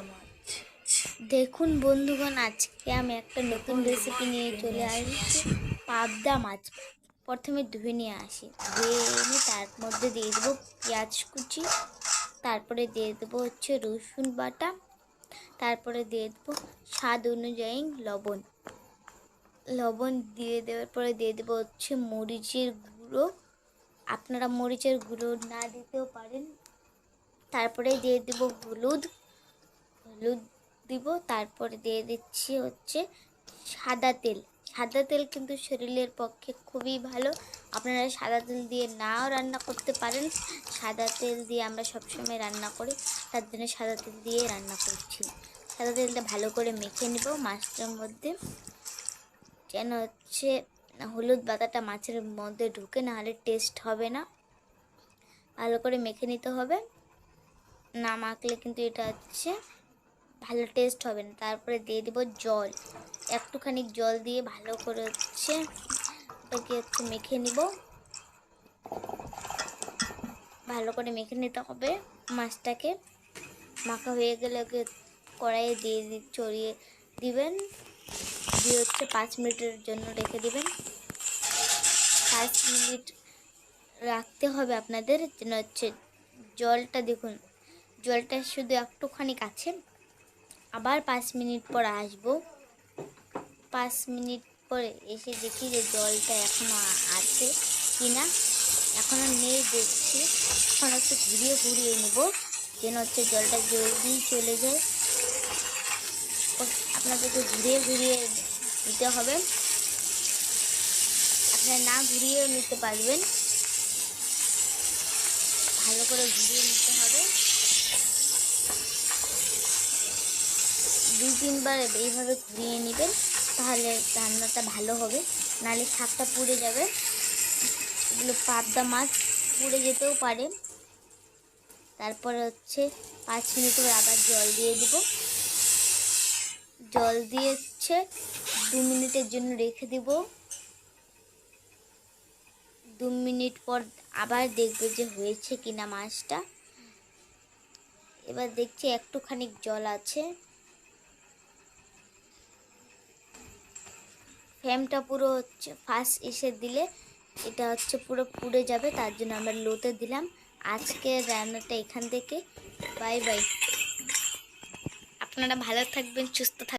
মাছ দেখুন বন্ধুগণ, আজকে আমি একটা নতুন রেসিপি নিয়ে চলে আসছি। পাবদা মাছ। প্রথমে ধুয়ে নিয়ে আসি। ধুয়ে এনে তার মধ্যে দিয়ে দেবো পেঁয়াজ কুচি। তারপরে দিয়ে দেবো হচ্ছে রসুন বাটা। তারপরে দিয়ে দেবো স্বাদ অনুযায়ী লবণ। লবণ দিয়ে দেওয়ার পরে দিয়ে দেবো হচ্ছে মরিচের গুঁড়ো। আপনারা মরিচের গুঁড়ো না দিতেও পারেন। তারপরে দিয়ে দেবো হলুদ। হলুদ দিব, তারপরে দিয়ে দিচ্ছি হচ্ছে সাদা তেল। সাদা তেল কিন্তু শরীরের পক্ষে খুবই ভালো। আপনারা সাদা তেল দিয়ে নাও রান্না করতে পারেন। সাদা তেল দিয়ে আমরা সবসময় রান্না করি। তার জন্য সাদা তেল দিয়ে রান্না করছি। সাদা তেলটা ভালো করে মেখে নিব মাছটার মধ্যে। যেন হচ্ছে হলুদ বাতাটা মাছের মধ্যে ঢুকে না হলে টেস্ট হবে না। ভালো করে মেখে নিতে হবে। না মাখলে কিন্তু এটা হচ্ছে ভালো টেস্ট হবে না। তারপরে দিয়ে দিব জল। একটুখানি জল দিয়ে ভালো করে হচ্ছে এটাকে হচ্ছে মেখে নিব। ভালো করে মেখে নিতে হবে মাছটাকে। মাখা হয়ে গেলে ওকে কড়াইয়ে দিয়ে চড়িয়ে দিবেন। দিয়ে হচ্ছে পাঁচ মিনিটের জন্য রেখে দিবেন। পাঁচ মিনিট রাখতে হবে আপনাদের। যেন হচ্ছে জলটা দেখুন, জলটা শুধু একটুখানি কাছে। আবার পাঁচ মিনিট পর আসব। পাঁচ মিনিট পরে এসে দেখি যে জলটা এখনও আছে কি না এখনও নেই দেখছি। এখন একটু ঘুরিয়ে ঘুরিয়ে নেব, যেন হচ্ছে জলটা জলদি চলে যায়। আপনাদেরকে ঘুরিয়ে ঘুরিয়ে নিতে হবে। আপনারা না ঘুরিয়েও নিতে পারবেন। ভালো করে ঘুরিয়ে নিতে হবে। দুই তিনবার এইভাবে ঘুরিয়ে নেবেন, তাহলে রান্নাটা ভালো হবে। নাহলে শাকটা পুড়ে যাবে। এগুলো পাবদা মাছ, পুড়ে যেতেও পারে। তারপরে হচ্ছে পাঁচ মিনিট পর আবার জল দিয়ে দিব। জল দিয়ে হচ্ছে দু মিনিটের জন্য রেখে দিব। দু মিনিট পর আবার দেখবে যে হয়েছে কিনা মাছটা। এবার দেখছি একটুখানি জল আছে। ফ্লেমটা পুরো হচ্ছে ফার্স্ট এসে দিলে এটা হচ্ছে পুরো পুড়ে যাবে, তার জন্য আমরা লোতে দিলাম। আজকে রান্নাটা এখান থেকে। বাই বাই আপনারা ভালো থাকবেন, সুস্থ থাকবেন।